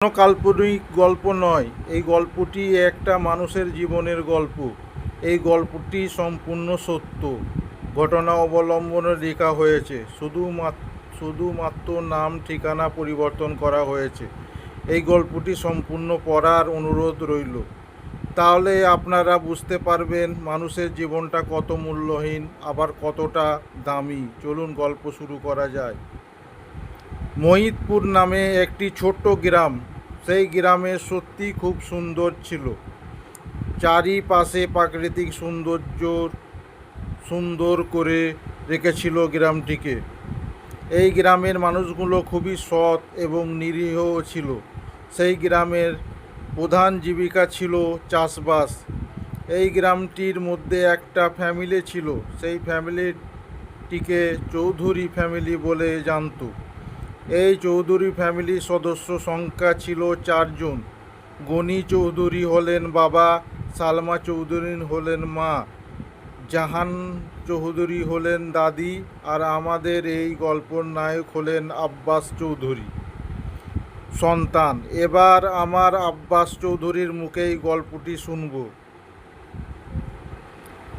কোনো কাল্পনিক গল্প নয়। এই গল্পটি একটা মানুষের জীবনের গল্প। এই গল্পটি সম্পূর্ণ সত্য। ঘটনা অবলম্বনে লেখা হয়েছে। শুধুমাত্র শুধুমাত্র নাম, ঠিকানা পরিবর্তন করা হয়েছে। এই গল্পটি সম্পূর্ণ পড়ার অনুরোধ রইল। তাহলে আপনারা বুঝতে পারবেন মানুষের জীবনটা কত মূল্যহীন, আবার কতটা দামি। চলুন গল্প শুরু করা যায়। মহিতপুর নামে একটি ছোট্ট গ্রাম। সেই গ্রামে সত্যি খুব সুন্দর ছিল। চারিপাশে প্রাকৃতিক সৌন্দর্য সুন্দর করে রেখেছিল গ্রামটিকে। এই গ্রামের মানুষগুলো খুবই সৎ এবং নিরীহ ছিল। সেই গ্রামের প্রধান জীবিকা ছিল চাষবাস। এই গ্রামটির মধ্যে একটা ফ্যামিলি ছিল। সেই ফ্যামিলিটিকে চৌধুরী ফ্যামিলি বলে জানতো। এই চৌধুরী ফ্যামিলির সদস্য সংখ্যা ছিল চারজন। গনি চৌধুরী হলেন বাবা, সালমা চৌধুরী হলেন মা, জাহান চৌধুরী হলেন দাদি আর আমাদের এই গল্পর নায়ক হলেন আব্বাস চৌধুরী। সন্তান, এবার আমার আব্বাস চৌধুরীর মুখেই গল্পটি শুনব।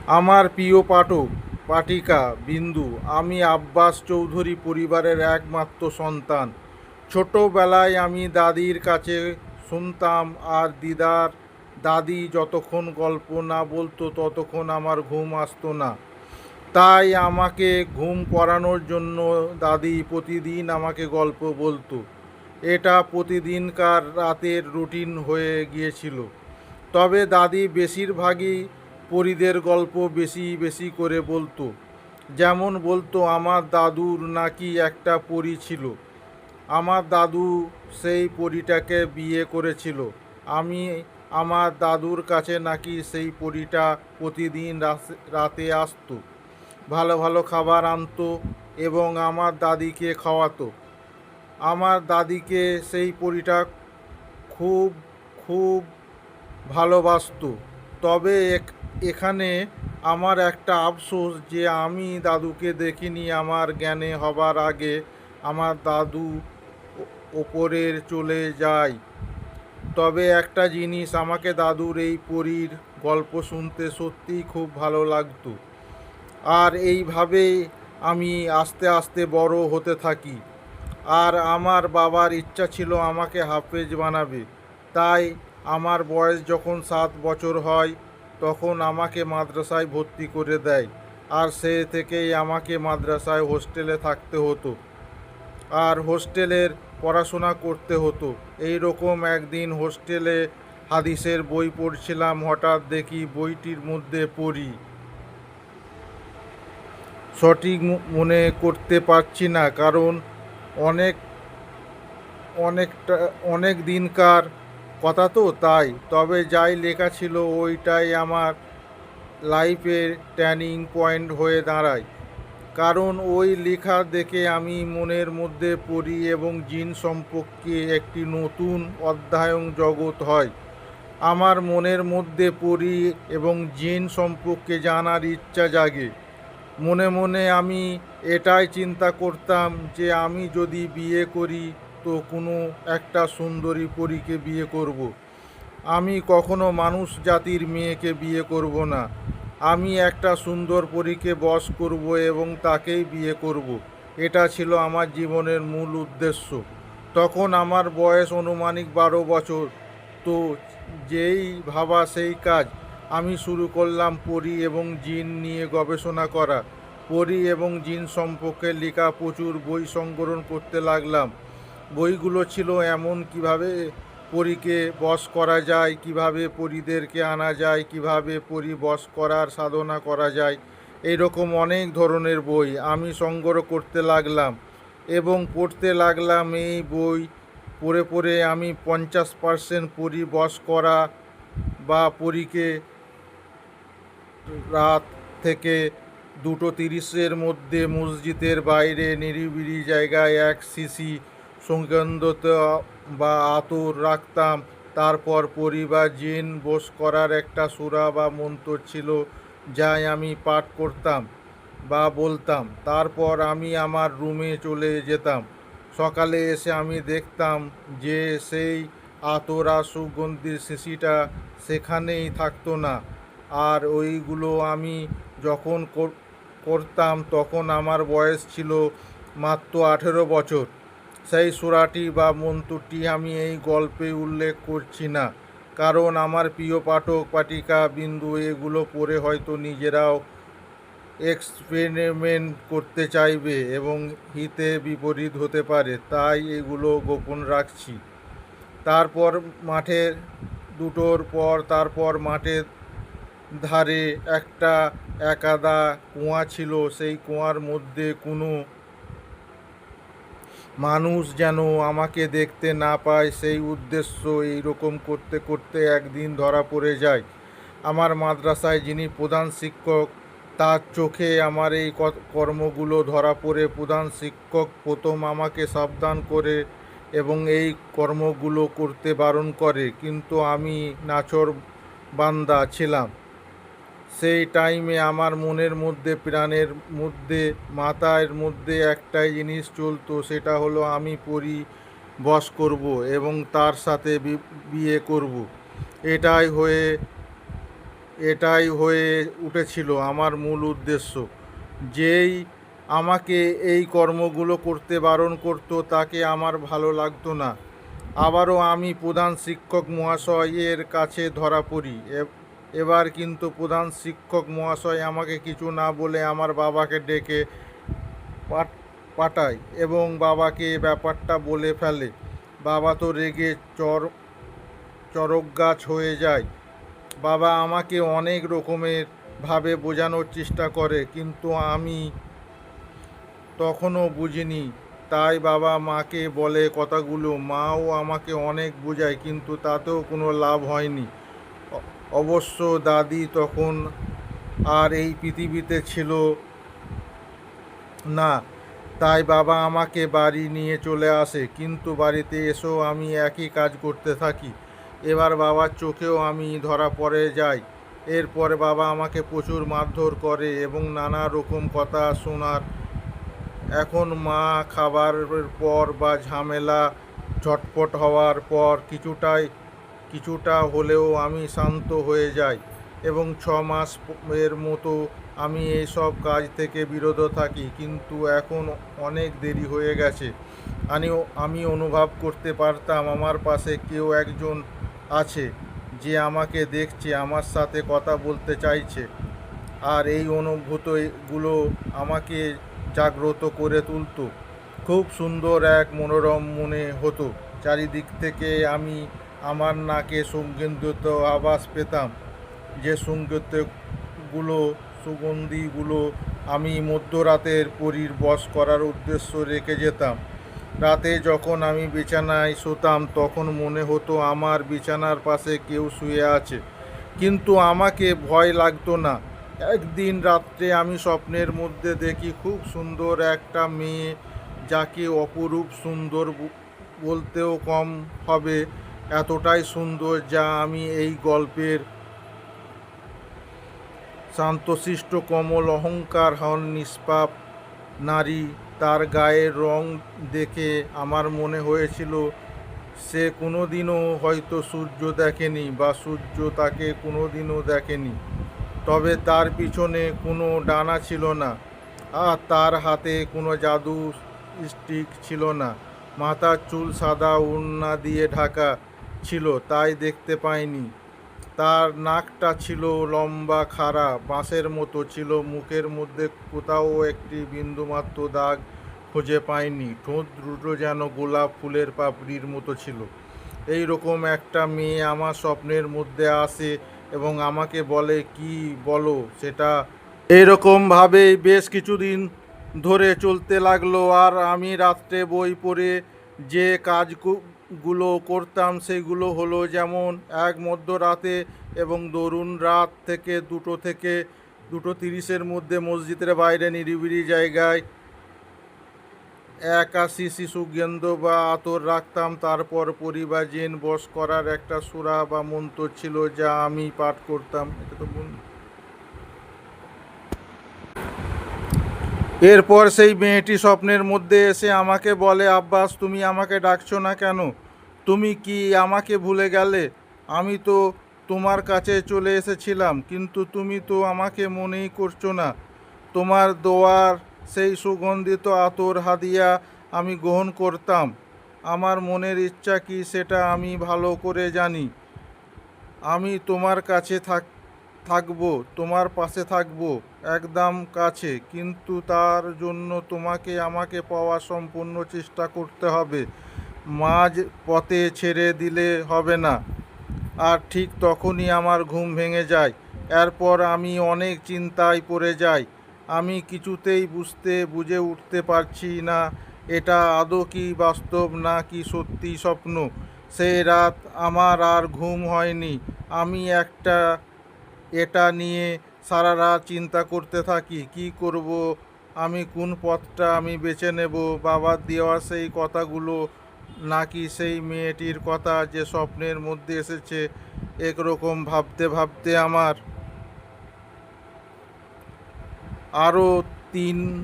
আমার প্রিয় পাঠক পাঠিকা বিন্দু, আমি আব্বাস চৌধুরী পরিবারের একমাত্র সন্তান। ছোটোবেলায় আমি দাদির কাছে শুনতাম, আর দিদার, দাদি যতক্ষণ গল্প না বলতো ততক্ষণ আমার ঘুম আসতো না। তাই আমাকে ঘুম পড়ানোর জন্য দাদি প্রতিদিন আমাকে গল্প বলতো। এটা প্রতিদিনকার রাতের রুটিন হয়ে গিয়েছিল। তবে দাদি বেশিরভাগই পরীদের গল্প বেশি বেশি করে বলতো। যেমন বলতো, আমার দাদুর নাকি একটা পরী ছিল। আমার দাদু সেই পরীটাকে বিয়ে করেছিল। আমি আমার দাদুর কাছে নাকি সেই পরীটা প্রতিদিন রাতে আসতো। ভালো ভালো খাবার আনতো এবং আমার দাদিকে খাওয়াতো। আমার দাদিকে সেই পরীটা খুব খুব ভালোবাসত। তবে এক- এখানে আমার একটা আফসোস যে আমি দাদুকে দেখিনি আমার জ্ঞানে হবার আগে আমার দাদু ওপরের চলে যায়। তবে একটা জিনিস আমাকে দাদুর এই পরীর গল্প শুনতে সত্যিই খুব ভালো লাগতো। আর এইভাবেই আমি আস্তে আস্তে বড় হতে থাকি। আর আমার বাবার ইচ্ছা ছিল আমাকে হাফেজ বানাবে। তাই আমার বয়স যখন সাত বছর হয় তখন আমাকে মাদ্রাসায় ভর্তি করে দেয়। আর সে থেকেই আমাকে মাদ্রাসায় হোস্টেলে থাকতে হতো। আর হোস্টেলের পড়াশোনা করতে হতো। এই রকম একদিন হোস্টেলে হাদিসের বই পড়ছিলাম, হঠাৎ দেখি বইটির মধ্যে পড়ি। সঠিক মনে করতে পারছি না, কারণ অনেক অনেকটা অনেক দিনকার কথা তো তাই, তবে যাই লেখা ছিল ওইটাই আমার লাইফের টার্নিং পয়েন্ট হয়ে দাঁড়ায়। কারণ ওই লেখা দেখে আমি মনের মধ্যে পড়ি এবং জিন সম্পর্কে একটি নতুন অধ্যায়ন জগৎ হয়। আমার মনের মধ্যে পড়ি এবং জিন সম্পর্কে জানার ইচ্ছা জাগে। মনে মনে আমি এটাই চিন্তা করতাম যে আমি যদি বিয়ে করি তো কোনো একটা সুন্দরী পরীকে বিয়ে করব। আমি কখনো মানুষ জাতির মেয়েকে বিয়ে করব না। আমি একটা সুন্দর পরীকে বশ করব এবং তাকেই বিয়ে করব। এটা ছিল আমার জীবনের মূল উদ্দেশ্য। তখন আমার বয়স অনুমানিক বারো বছর। তো যেই ভাবা সেই কাজ। আমি শুরু করলাম পরি এবং জিন নিয়ে গবেষণা করা। পরি এবং জিন সম্পর্কে লেখা প্রচুর বই সংগ্রহণ করতে লাগলাম। বইগুলো ছিল এমন কীভাবে পরীকে বশ করা যায়, কীভাবে পরীদেরকে আনা যায়, কীভাবে পরী বশ করার সাধনা করা যায় এইরকম অনেক ধরনের বই আমি সংগ্রহ করতে লাগলাম এবং পড়তে লাগলাম এই বই পড়ে পড়ে আমি পঞ্চাশ পার্সেন্ট পরী বস করা বা পরীকে রাত থেকে দুটো তিরিশের মধ্যে মসজিদের বাইরে নিরিবিলি জায়গায় এক সিসি সুগন্ধত বা আতর রাখতাম। তারপর পরিবার জিন বোস করার একটা সুরা বা মন্ত্র ছিল, যাই আমি পাঠ করতাম বা বলতাম। তারপর আমি আমার রুমে চলে যেতাম। সকালে এসে আমি দেখতাম যে সেই আতরা সুগন্ধির শিশিটা সেখানেই থাকতো না। আর ওইগুলো আমি যখন করতাম তখন আমার বয়স ছিল মাত্র আঠেরো বছর। সেই সুরাটি বা মন্ত্রটি আমি এই গল্পে উল্লেখ করছি না। কারণ আমার প্রিয় পাঠক পাঠিকা বিন্দু এগুলো পড়ে হয়তো নিজেরাও এক্সপেরিমেন্ট করতে চাইবে এবং হিতে বিপরীত হতে পারে, তাই এগুলো গোপন রাখছি। তারপর মাঠের দুটোর পর তারপর মাঠের ধারে একটা একাদা কুয়া ছিল, সেই কুয়ার মধ্যে কোনো মানুষ যেন আমাকে দেখতে না পায়, সেই উদ্দেশ্য এই রকম করতে করতে একদিন ধরা পড়ে যায়। আমার মাদ্রাসায় যিনি প্রধান শিক্ষক, তার চোখে আমার এই কর্মগুলো ধরা পড়ে। প্রধান শিক্ষক প্রথম আমাকে সাবধান করে এবং এই কর্মগুলো করতে বারণ করে। কিন্তু আমি নাচর বান্দা ছিলাম। সেই টাইমে আমার মনের মধ্যে, প্রাণের মধ্যে মাথার মধ্যে একটাই জিনিস চলতো, সেটা হলো আমি পরি বস করব এবং তার সাথে বিয়ে করব। এটাই হয়ে এটাই হয়ে উঠেছিল আমার মূল উদ্দেশ্য। যেই আমাকে এই কর্মগুলো করতে বারণ করতো, তাকে আমার ভালো লাগতো না। আবারও আমি প্রধান শিক্ষক মহাশয়ের কাছে ধরা পড়ি এবার কিন্তু প্রধান শিক্ষক মহাশয় আমাকে কিছু না বলে আমার বাবাকে ডেকে পাঠ- পাঠায় এবং বাবাকে ব্যাপারটা বলে ফেলে। বাবা তো রেগে চর চরক গাছ হয়ে যায়। বাবা আমাকে অনেক রকমের ভাবে বোঝানোর চেষ্টা করে, কিন্তু আমি তখনও বুঝিনি। তাই বাবা মাকে বলে কথাগুলো, মাও আমাকে অনেক বোঝায়, কিন্তু তাতেও কোনো লাভ হয়নি। অবশ্য দাদি তখন আর এই পৃথিবীতে ছিল না। তাই বাবা আমাকে বাড়ি নিয়ে চলে আসে, কিন্তু বাড়িতে এসেও আমি একই কাজ করতে থাকি। এবার বাবার চোখেও আমি ধরা পড়ে যাই। এরপরে বাবা আমাকে প্রচুর মারধর করে এবং নানা রকম কথা শোনার। এখন মা খাবারের পর বা ঝামেলা ঝটপট হওয়ার পর কিছুটাই কিছুটা হলেও আমি শান্ত হয়ে যাই এবং ছ মাস এর মতো আমি এইসব কাজ থেকে বিরত থাকি। কিন্তু এখন অনেক দেরি হয়ে গেছে। আমি আমি অনুভব করতে পারতাম আমার পাশে কেউ একজন আছে যে আমাকে দেখছে, আমার সাথে কথা বলতে চাইছে। আর এই অনুভূতিগুলো আমাকে জাগ্রত করে তুলতো। খুব সুন্দর এক মনোরম মনে হতো। চারিদিক থেকে আমি আমার নাকে সংগীত আবাস পেতাম। যে সঙ্গীতগুলো সুগন্ধিগুলো আমি মধ্যরাতের পরীর বশ করার উদ্দেশ্য রেখে যেতাম। রাতে যখন আমি বিছানায় শুতাম, তখন মনে হতো আমার বিছানার পাশে কেউ শুয়ে আছে। কিন্তু আমাকে ভয় লাগতো না। একদিন রাত্রে আমি স্বপ্নের মধ্যে দেখি, খুব সুন্দর একটা মেয়ে, যাকে অপরূপ সুন্দর বলতেও কম হবে। এতটাই সুন্দর যা আমি এই গল্পের শান্তশিষ্ট কমল অহংকার হন নিষ্পাপ নারী, তার গায়ের রং দেখে আমার মনে হয়েছিল সে কোনোদিনও হয়তো সূর্য দেখেনি বা সূর্য তাকে কোনোদিনও দেখেনি। তবে তার পিছনে কোনো ডানা ছিল না আর তার হাতে কোনো জাদু স্টিক ছিল না। মাথার চুল সাদা, ওড়না দিয়ে ঢাকা। ছিল, তাই দেখতে পাইনি। তার নাকটা ছিল লম্বা, খাড়া, বাঁশের মতো ছিল, মুখের মধ্যে কোথাও একটি বিন্দুমাত্র দাগ খুঁজে পাইনি। ঠোঁট দুটো যেন গোলাপ ফুলের পাপড়ির মতো ছিল। এই রকম একটা মেয়ে আমার স্বপ্নের মধ্যে আসে এবং আমাকে বলে, কি বলো সেটা? এইরকমভাবেই বেশ কিছুদিন ধরে চলতে লাগল। আর আমি রাত্রে বই পড়ে যে কাজগুলো করতাম, সেগুলো হলো যেমন এক মধ্যরাতে এবং দরুন রাত থেকে দুটো থেকে দুটো তিরিশের মধ্যে মসজিদের বাইরে নিরিবিলি জায়গায় একাশি শিশু গেন্দ বা আতর রাখতাম। তারপর পরিবার জেন বস করার একটা সুরা বা মন্ত্র ছিল যা আমি পাঠ করতাম। এটা তো এরপর সেই মেয়েটি স্বপ্নের মধ্যে এসে আমাকে বলে, আব্বাস, তুমি আমাকে ডাকছো না কেন? তুমি কি আমাকে ভুলে গেলে? আমি তো তোমার কাছে চলে এসেছিলাম, কিন্তু তুমি তো আমাকে মনেই করছ না। তোমার দোয়ার সেই সুগন্ধিত আতর হাদিয়া আমি গ্রহণ করতাম। আমার মনের ইচ্ছা কি সেটা আমি ভালো করে জানি। আমি তোমার কাছে থাক থাকব, তোমার পাশে থাকব, একদম কাছে। কিন্তু তার জন্য তোমাকে আমাকে পাওয়া সম্পূর্ণ চেষ্টা করতে হবে। মাঝ পথে ছেড়ে দিলে হবে না। আর ঠিক তখনই আমার ঘুম ভেঙে যায়। এরপর আমি অনেক চিন্তায় পড়ে যাই। আমি কিছুতেই বুঝতে, বুঝে উঠতে পারছি না, এটা আদৌ কি বাস্তব না কি সত্যি স্বপ্ন। সেই রাত আমার আর ঘুম হয়নি। আমি একটা এটা নিয়ে সারা রাত চিন্তা করতে থাকি, কি করব? আমি কোন পথটা আমি বেছে নেব? বাবার দেওয়া সেই কথাগুলো নাকি সেই মেয়েটির কথা যে স্বপ্নের মধ্যে এসেছে, একরকম ভাবতে ভাবতে আমার? আরও তিন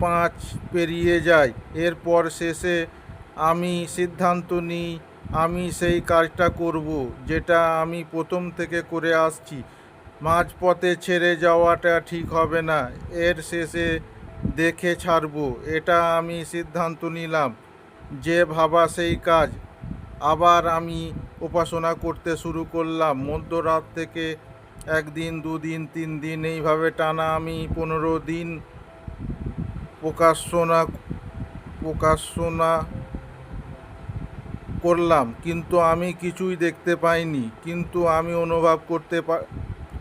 পাঁচ পেরিয়ে যায়। এরপর শেষে আমি সিদ্ধান্ত নিই আমি সেই কাজটা করব, যেটা আমি প্রথম থেকে করে আসছি। মাঝপথে ছেড়ে যাওয়াটা ঠিক হবে না, এর শেষে দেখে ছাড়বো, এটা আমি সিদ্ধান্ত নিলাম। যে ভাবা সেই কাজ। আবার আমি উপাসনা করতে শুরু করলাম। মধ্যরাত থেকে একদিন, দুদিন, তিন দিন এইভাবে টানা আমি পনেরো দিন প্রকাশনা প্রকাশনা করলাম, কিন্তু আমি কিছুই দেখতে পাইনি, কিন্তু আমি অনুভব করতে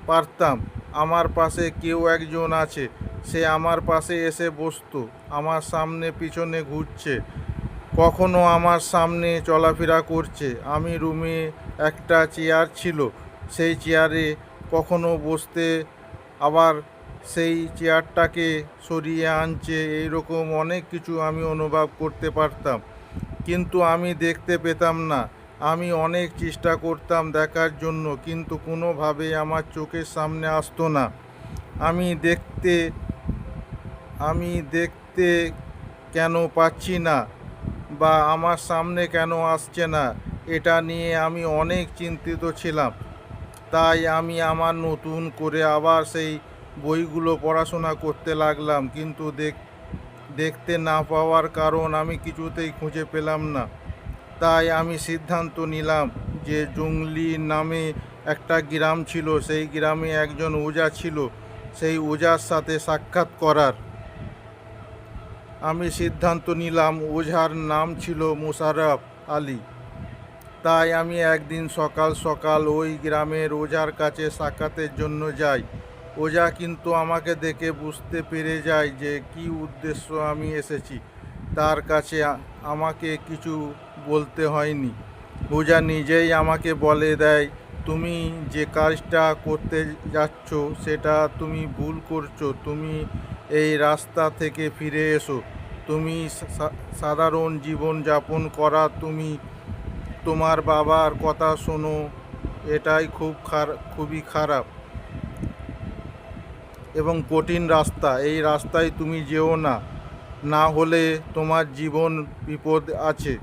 পারতাম। আমার পাশে কেউ একজন আছে, সে আমার পাশে এসে বসতো, আমার সামনে পিছনে ঘুরছে, কখনো আমার সামনে চলাফেরা করছে। আমি রুমে একটা চেয়ার ছিল, সেই চেয়ারে কখনো বসতে, আবার সেই চেয়ারটাকে সরিয়ে আনছে, এইরকম অনেক কিছু আমি অনুভব করতে পারতাম। কিন্তু আমি দেখতে পেতাম না। আমি অনেক চেষ্টা করতাম দেখার জন্য, কিন্তু কোনোভাবেই আমার চোখের সামনে আসতো না। আমি দেখতে আমি দেখতে কেন পাচ্ছি না বা আমার সামনে কেন আসছে না, এটা নিয়ে আমি অনেক চিন্তিত ছিলাম। তাই আমি আমার নতুন করে আবার সেই বইগুলো পড়াশোনা করতে লাগলাম, কিন্তু দেখ দেখতে না পাওয়ার কারণ আমি কিছুতেই খুঁজে পেলাম না। তাই আমি সিদ্ধান্ত নিলাম যে জঙ্গলি নামে একটা গ্রাম ছিল, সেই গ্রামে একজন ওজা ছিল, সেই ওজার সাথে সাক্ষাৎ করার। আমি সিদ্ধান্ত নিলাম ওঝার নাম ছিল মোশাররফ আলী। তাই আমি একদিন সকাল সকাল ওই গ্রামের ওঝার কাছে সাক্ষাতের জন্য যাই। ওঝা কিন্তু আমাকে দেখে বুঝতে পেরে যায় যে কি উদ্দেশ্য আমি এসেছি। তার কাছে আমাকে কিছু বলতে হয়নি। ওজা নিজেই আমাকে বলে দেয়, তুমি যে কাজটা করতে যাচ্ছ সেটা তুমি ভুল করছ। তুমি এই রাস্তা থেকে ফিরে এসো। তুমি সাধারণ জীবন যাপন করা। তুমি তোমার বাবার কথা শোনো। এটাই খুব খারাপ খুবই খারাপ। এবং কঠিন রাস্তা, এই রাস্তায় তুমি যেও না। না হলে তোমার জীবন বিপদ আছে।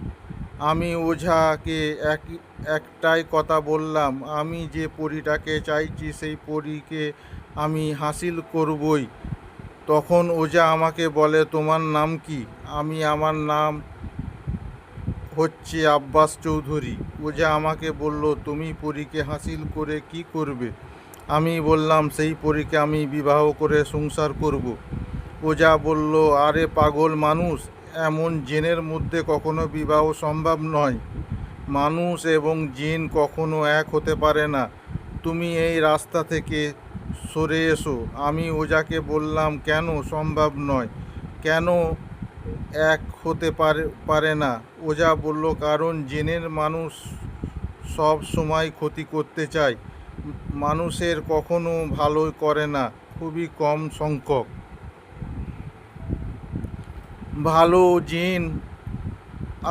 আমি ওঝাকে এক, একটাই কথা বললাম, আমি যে পরীটাকে চাইছি, সেই পরীকে আমি হাসিল করবই। তখন ওঝা আমাকে বলে, তোমার নাম কি? আমি, আমার নাম হচ্ছে আব্বাস চৌধুরী। ওঝা আমাকে বলল, তুমি পরীকে হাসিল করে কি করবে? আমি বললাম, সেই পরীকে আমি বিবাহ করে সংসার করব। ওজা বলল, আরে পাগল মানুষ, এমন জেনের মধ্যে কখনো বিবাহ সম্ভব নয়। মানুষ এবং জিন কখনো এক হতে পারে না। তুমি এই রাস্তা থেকে সরে এসো। আমি ওজাকে বললাম, কেন সম্ভব নয়? কেন এক হতে পারে পারে না? ওজা বলল, কারণ জেনের মানুষ সব সময় ক্ষতি করতে চায়। মানুষের কখনো ভালো করে না, খুবই কম সংখ্যক। ভালো জিন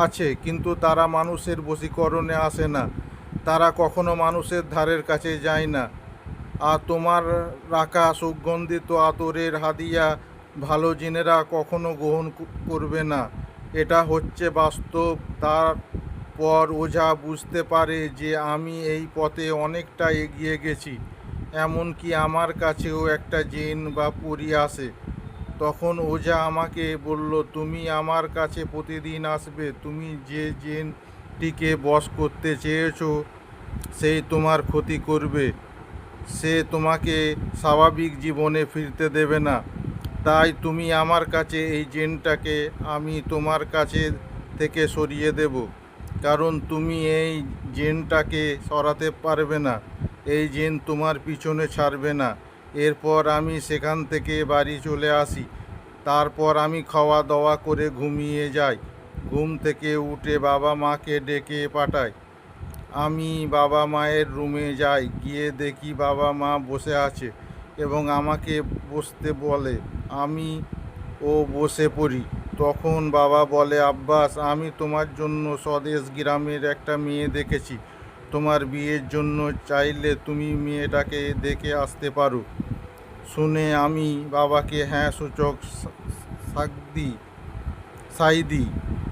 আছে, কিন্তু তারা মানুষের বশীকরণে আসে না। তারা কখনো মানুষের ধারের কাছে যায় না। আর তোমার রাখা সুগন্ধিত আতরের হাদিয়া ভালো জিনেরা কখনো গ্রহণ করবে না। এটা হচ্ছে বাস্তব তারপর ওঝা বুঝতে পারে যে আমি এই পথে অনেকটা এগিয়ে গেছি, এমনকি আমার কাছেও একটা জেন বা পরি আসে তখন ওঝা আমাকে বলল, তুমি আমার কাছে প্রতিদিন আসবে, তুমি যে জেনটিকে বশ করতে চেয়েছো সেই তোমার ক্ষতি করবে। সে তোমাকে স্বাভাবিক জীবনে ফিরতে দেবে না। তাই তুমি আমার কাছে এই জেনটাকে আমি তোমার কাছে থেকে সরিয়ে দেব। কারণ তুমি এই জেনটাকে সরাতে পারবে না। এই জেন তোমার পিছনে ছাড়বে না। এরপর আমি সেখান থেকে বাড়ি চলে আসি। তারপর আমি খাওয়া দাওয়া করে ঘুমিয়ে যাই। ঘুম থেকে উঠে বাবা মাকে ডেকে পাঠাই। আমি বাবা মায়ের রুমে যাই। গিয়ে দেখি বাবা মা বসে আছে এবং আমাকে বসতে বলে। আমি ও বসে পড়ি। তখন বাবা বলে, আব্বাস, আমি তোমার জন্য স্বদেশ গ্রামের একটা মেয়ে দেখেছি। তোমার বিয়ের জন্য চাইলে তুমি মেয়েটাকে দেখে আসতে পারো। শুনে আমি বাবাকে হ্যাঁ সূচক শাক দিই সাইদি,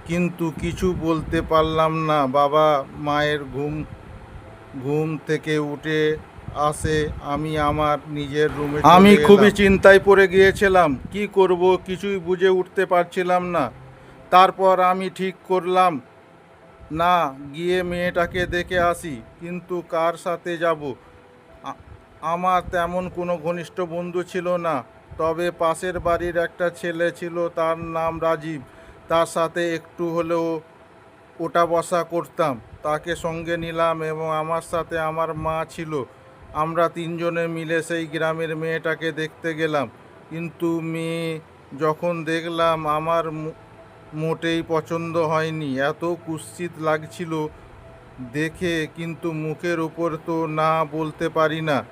কিন্তু কিছু বলতে পারলাম না। বাবা মায়ের ঘুম ঘুম থেকে উঠে আসে আমি আমার নিজের রুমে আমি খুবই চিন্তায় পড়ে গিয়েছিলাম কি করব কিছুই বুঝে উঠতে পারছিলাম না। তারপর আমি ঠিক করলাম না গিয়ে মেয়েটাকে দেখে আসি কিন্তু কার সাথে যাব? আমার তেমন কোনো ঘনিষ্ঠ বন্ধু ছিল না তবে পাশের বাড়ির একটা ছেলে ছিল তার নাম রাজীব। তার সাথে একটু হলেও ওটা বসা করতাম তাকে সঙ্গে নিলাম এবং আমার সাথে আমার মা ছিল। আমরা তিনজনে মিলে সেই গ্রামের মেয়েটাকে দেখতে গেলাম। কিন্তু মেয়ে যখন দেখলাম, আমার মোটেই পছন্দ হয়নি। এত কুৎসিত লাগছিল দেখে, কিন্তু মুখের ওপর তো না বলতে পারি না।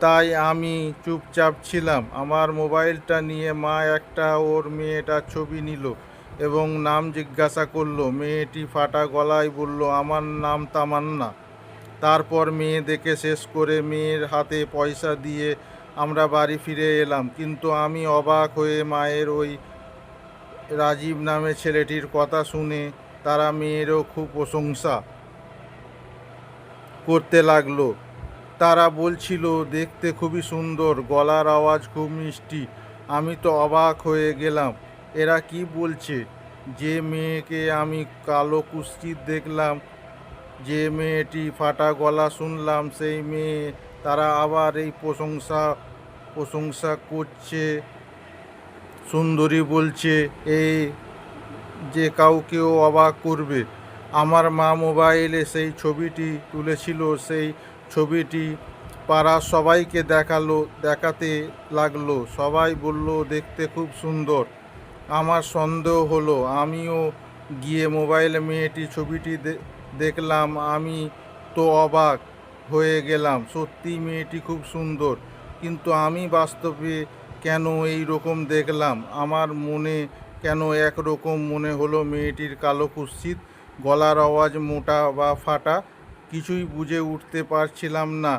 তাই আমি চুপচাপ ছিলাম। আমার মোবাইলটা নিয়ে মা একটা ওর মেয়েটার ছবি নিল এবং নাম জিজ্ঞাসা করল, মেয়েটি ফাটা গলায় বলল, আমার নাম তামান্না। তারপর মেয়ে দেখে শেষ করে মেয়ের হাতে পয়সা দিয়ে আমরা বাড়ি ফিরে এলাম। কিন্তু আমি অবাক হয়ে মায়ের ওই রাজীব নামে ছেলেটির কথা শুনে তারা মেয়েরও খুব প্রশংসা করতে লাগল। তারা বলছিল, দেখতে খুবই সুন্দর, গলার আওয়াজ খুব মিষ্টি। আমি তো অবাক হয়ে গেলাম। এরা কি বলছে? যে মেয়েকে আমি কালো কুস্তির দেখলাম যে মেয়েটি ফাটা গলা শুনলাম, সেই মেয়ে তারা আবার এই প্রশংসা প্রশংসা করছে। সুন্দরী বলছে এই যে কাউকেও অবাক করবে। আমার মা মোবাইলে সেই ছবিটি তুলেছিল, সেই ছবিটি পাড়ার সবাইকে দেখাল, দেখাতে লাগল। সবাই বলল, দেখতে খুব সুন্দর। আমার সন্দেহ হলো, আমিও গিয়ে মোবাইলে মেয়েটি ছবিটি দেখলাম আমি তো অবাক হয়ে গেলাম। সত্যি মেয়েটি খুব সুন্দর, কিন্তু আমি বাস্তবে কেন এই রকম দেখলাম? আমার মনে কেন একরকম মনে হলো মেয়েটির কালো কুৎসিত, গলার আওয়াজ মোটা বা ফাটা, কিছুই বুঝে উঠতে পারছিলাম না।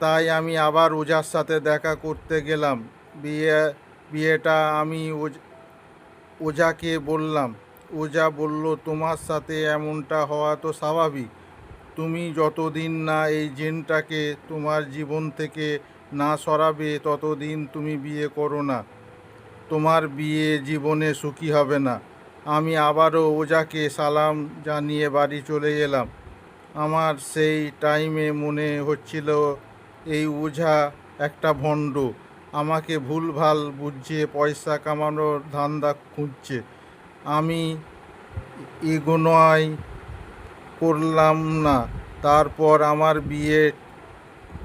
তাই আমি আবার ওজার সাথে দেখা করতে গেলাম। বিয়ে, বিয়েটা আমি ওজাকে বললাম ওজা বলল, তোমার সাথে এমনটা হওয়া তো স্বাভাবিক। তুমি যতদিন না এই জেনটাকে তোমার জীবন থেকে না সরাবে, ততদিন তুমি বিয়ে করো না। তোমার বিয়ে জীবনে সুখী হবে না। আমি আবারও ওজাকে সালাম জানিয়ে বাড়ি চলে এলাম। আমার সেই টাইমে মনে হচ্ছিল, এই ওঝা একটা ভণ্ড। আমাকে ভুলভাল বুঝিয়ে পয়সা কামানোর ধান্দা খুঁজছে। আমি এগোনোয় করলাম না। তারপর আমার বিয়ে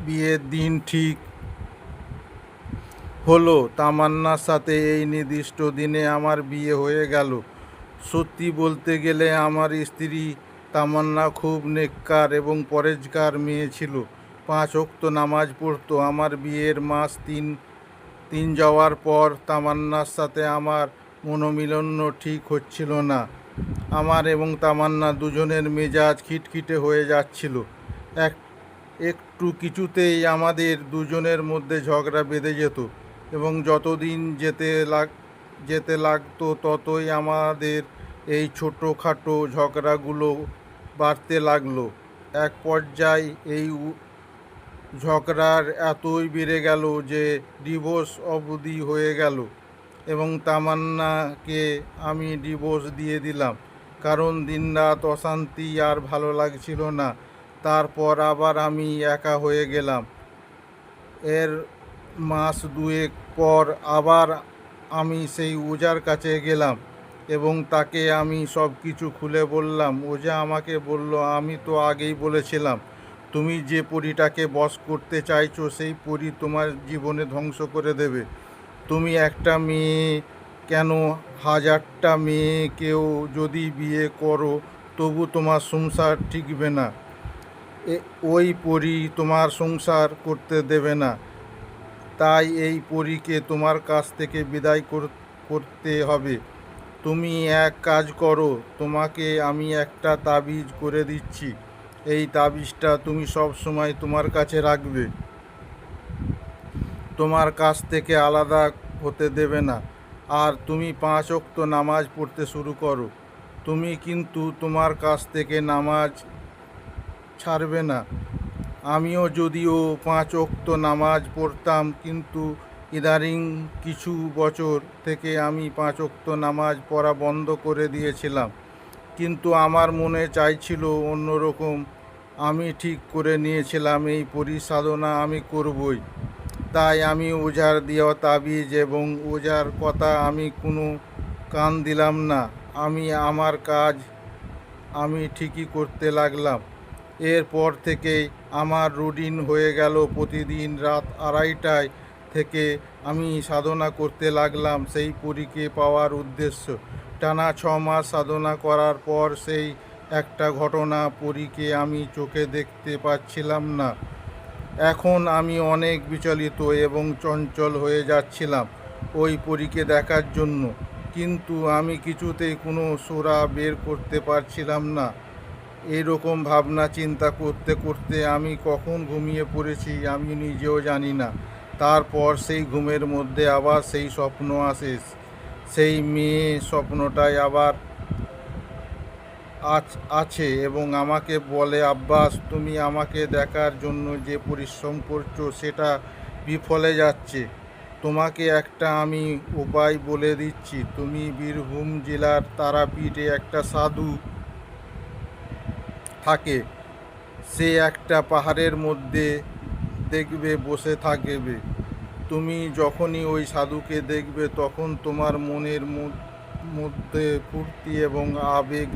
বিয়ের দিন ঠিক হলো। তামান্নার সাথে এই নির্দিষ্ট দিনে আমার বিয়ে হয়ে গেল। সত্যি বলতে গেলে আমার স্ত্রী তামান্না খুব নেককার এবং পরেজকার মেয়ে ছিল। পাঁচ ওক্ত নামাজ পড়তো। আমার বিয়ের মাস তিন তিন যাওয়ার পর তামান্নার সাথে আমার মনোমিলন্য ঠিক হচ্ছিল না। আমার এবং তামান্না দুজনের মেজাজ খিটখিটে হয়ে যাচ্ছিল। এক, একটু কিছুতেই আমাদের দুজনের মধ্যে ঝগড়া বেঁধে যেত এবং যতদিন যেতে লাগ, যেতে লাগতো ততই আমাদের এই ছোটোখাটো ঝগড়াগুলো বাড়তে লাগল। এক পর্যায়ে এই ঝগড়ার এতই বেড়ে গেল যে ডিভোর্স অবধি হয়ে গেল। এবং তামান্নাকে আমি ডিভোর্স দিয়ে দিলাম। কারণ দিনরাত অশান্তি আর ভালো লাগছিল না। তারপর আবার আমি একা হয়ে গেলাম। এর মাস দুয়েক পর আবার আমি সেই ওজার কাছে গেলাম এবং তাকে আমি সব কিছু খুলে বললাম। ওজা আমাকে বলল, আমি তো আগেই বলেছিলাম, তুমি যে পরীটাকে বশ করতে চাইছো, সেই পরী তোমার জীবনে ধ্বংস করে দেবে। তুমি একটা মেয়ে, কেন হাজারটা মেয়েকেও যদি বিয়ে করো, তবু তোমার সংসার টিকবে না। ওই পরী তোমার সংসার করতে দেবে না। তাই এই পরীকে তোমার কাছ থেকে বিদায় করতে হবে। তুমি এক কাজ করো, তোমাকে আমি একটা তাবিজ করে দিচ্ছি। এই তাবিজটা তুমি সব সময় তোমার কাছে রাখবে। তোমার কাছ থেকে আলাদা হতে দেবে না। আর তুমি পাঁচ ওয়াক্ত নামাজ পড়তে শুরু করো। তুমি কিন্তু তোমার কাছ থেকে নামাজ ছাড়বে না। আমিও যদিও পাঁচ ওক্ত নামাজ পড়তাম, কিন্তু ইদারিং কিছু বছর থেকে আমি পাঁচ ওক্ত নামাজ পড়া বন্ধ করে দিয়েছিলাম। কিন্তু আমার মনে চাইছিল অন্যরকম। আমি ঠিক করে নিয়েছিলাম, এই পরিসাধনা আমি করবই। তাই আমি ওঝার দেওয়া তাবিজ এবং ওঝার কথা আমি কোনো কান দিলাম না। আমি আমার কাজ আমি ঠিকই করতে লাগলাম। এরপর থেকে আমার রুটিন হয়ে গেল প্রতিদিন রাত আড়াইটায় থেকে আমি সাধনা করতে লাগলাম সেই পরীকে পাওয়ার উদ্দেশ্য। টানা ছ মাস সাধনা করার পর সেই একটা ঘটনা পরীকে আমি চোখে দেখতে পাচ্ছিলাম না। এখন আমি অনেক বিচলিত এবং চঞ্চল হয়ে যাচ্ছিলাম ওই পরীকে দেখার জন্য। কিন্তু আমি কিছুতেই কোনো সোরা বের করতে পারছিলাম না। এরকম ভাবনা চিন্তা করতে করতে আমি কখন ঘুমিয়ে পড়েছি আমি নিজেও জানি না। তারপর সেই ঘুমের মধ্যে আবার সেই স্বপ্ন আসে। সেই মেয়ে স্বপ্নটাই আবার আছ- এবং আমাকে বলে, আব্বাস, তুমি আমাকে দেখার জন্য যে পরিশ্রম করছ সেটা বিফলে যাচ্ছে। তোমাকে একটা আমি উপায় বলে দিচ্ছি। তুমি বীরভূম জেলার তারাপীঠে একটা সাধু থাকে। সে একটা পাহাড়ের মধ্যে দেখবে, বসে থাকবে। তুমি যখনই ওই সাধুকে দেখবে, তখন তোমার মনের মধ্যে ফুর্তি এবং আবেগ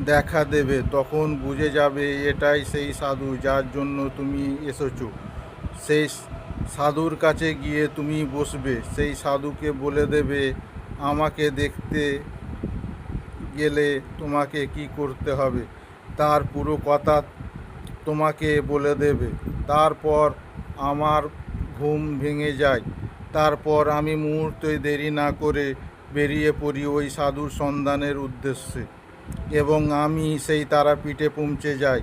দেখা দেবে, তখন বুঝে যাবে এটাই সেই সাধু যার জন্য তুমি এসেছ। সেই সাধুর কাছে গিয়ে তুমি বসবে, সেই সাধুকে বলে দেবে, আমাকে দেখতে গেলে তোমাকে কি করতে হবে? তার পুরো কথা তোমাকে বলে দেবে। তারপর আমার ঘুম ভেঙে যায়। তারপর আমি মুহূর্তে দেরি না করে বেরিয়ে পড়ি ওই সাধুর সন্ধানের উদ্দেশ্যে। এবং আমি সেই তারাপীঠে পৌঁছে যাই।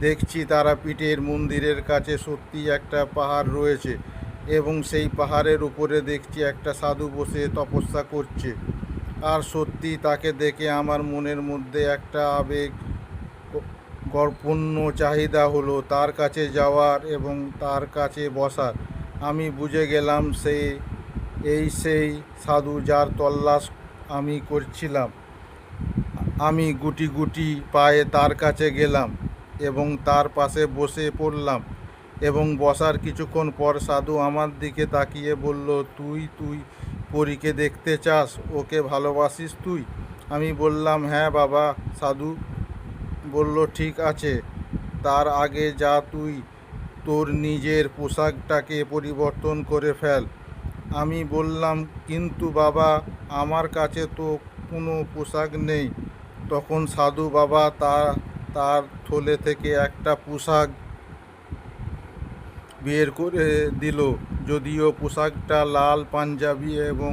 দেখছি তারাপীঠের মন্দিরের কাছে সত্যি একটা পাহাড় রয়েছে এবং সেই পাহাড়ের উপরে দেখছি একটা সাধু বসে তপস্যা করছে। আর সত্যি তাকে দেখে আমার মনের মধ্যে একটা আবেগ গর্পণ্য চাহিদা হলো তার কাছে যাওয়ার এবং তার কাছে বসার। আমি বুঝে গেলাম সে, এই সেই সাধু যার তল্লাশ আমি করছিলাম। আমি গুটি গুটি পায়ে তার কাছে গেলাম এবং তার পাশে বসে পড়লাম এবং বসার কিছুক্ষণ পর সাধু আমার দিকে তাকিয়ে বলল, তুই তুই পরীকে দেখতে চাস? ওকে ভালোবাসিস তুই? আমি বললাম হ্যাঁ বাবা। সাধু বলল, ঠিক আছে। তার আগে যা তুই তোর নিজের পোশাকটাকে পরিবর্তন করে ফেল। আমি বললাম, কিন্তু বাবা, আমার কাছে তো কোনো পোশাক নেই। তখন সাধু বাবা তার তার থলে থেকে একটা পোশাক বের করে দিল। যদিও পোশাকটা লাল পাঞ্জাবি এবং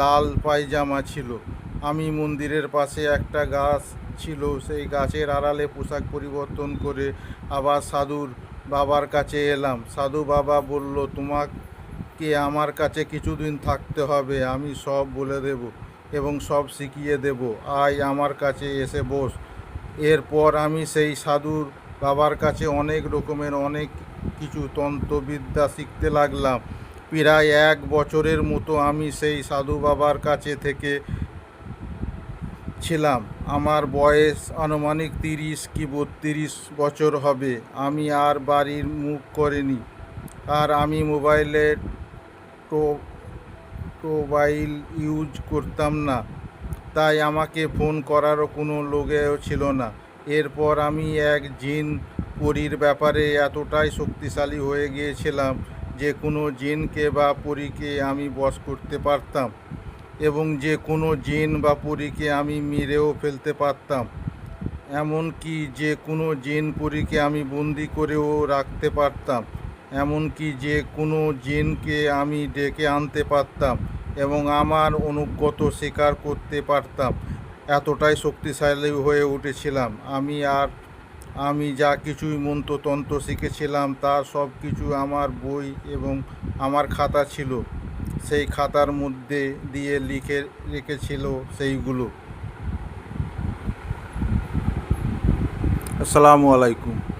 লাল পায়জামা ছিল। আমি মন্দিরের পাশে একটা গাছ ছিল, সেই গাছের আড়ালে পোশাক পরিবর্তন করে আবার সাধুর বাবার কাছে এলাম। সাধু বাবা বলল, তোমাকে আমার কাছে কিছুদিন থাকতে হবে, আমি সব বলে দেব। এবং সব শিখিয়ে দেব। আয় আমার কাছে এসে বস। এরপর আমি সেই সাধুর বাবার কাছে অনেক রকমের অনেক কিছু তন্ত্রবিদ্যা শিখতে লাগলাম। প্রায় এক বছরের মতো আমি সেই সাধু বাবার কাছে থেকে ছিলাম। আমার বয়স আনুমানিক তিরিশ কি বত্রিশ বছর হবে। আমি আর বাড়ির মুখ করিনি। আর আমি মোবাইলে তো মোবাইল ইউজ করতাম না। তাই আমাকে ফোন করারও কোনো লোকেও ছিল না। এরপর আমি এক জিন পরীর ব্যাপারে এতটাই শক্তিশালী হয়ে গিয়েছিলাম যে কোনো জিনকে বা পরীকে আমি বশ করতে পারতাম এবং যে কোনো জিন বা পরীকে আমি মেরেও ফেলতে পারতাম। এমনকি যে কোনো জিন পরীকে আমি বন্দি করেও রাখতে পারতাম। এমনকি যে কোনো জিনকে আমি ডেকে আনতে পারতাম এবং আমার অনুগত স্বীকার করতে পারতাম। এতটাই শক্তিশালী হয়ে উঠেছিলাম। আমি আর আমি যা কিছুই মন্ত্রতন্ত্র শিখেছিলাম, তার সব কিছু আমার বই এবং আমার খাতা ছিল। সেই খাতার মধ্যে দিয়ে লিখে রেখেছিল সেইগুলো। আসসালামু আলাইকুম।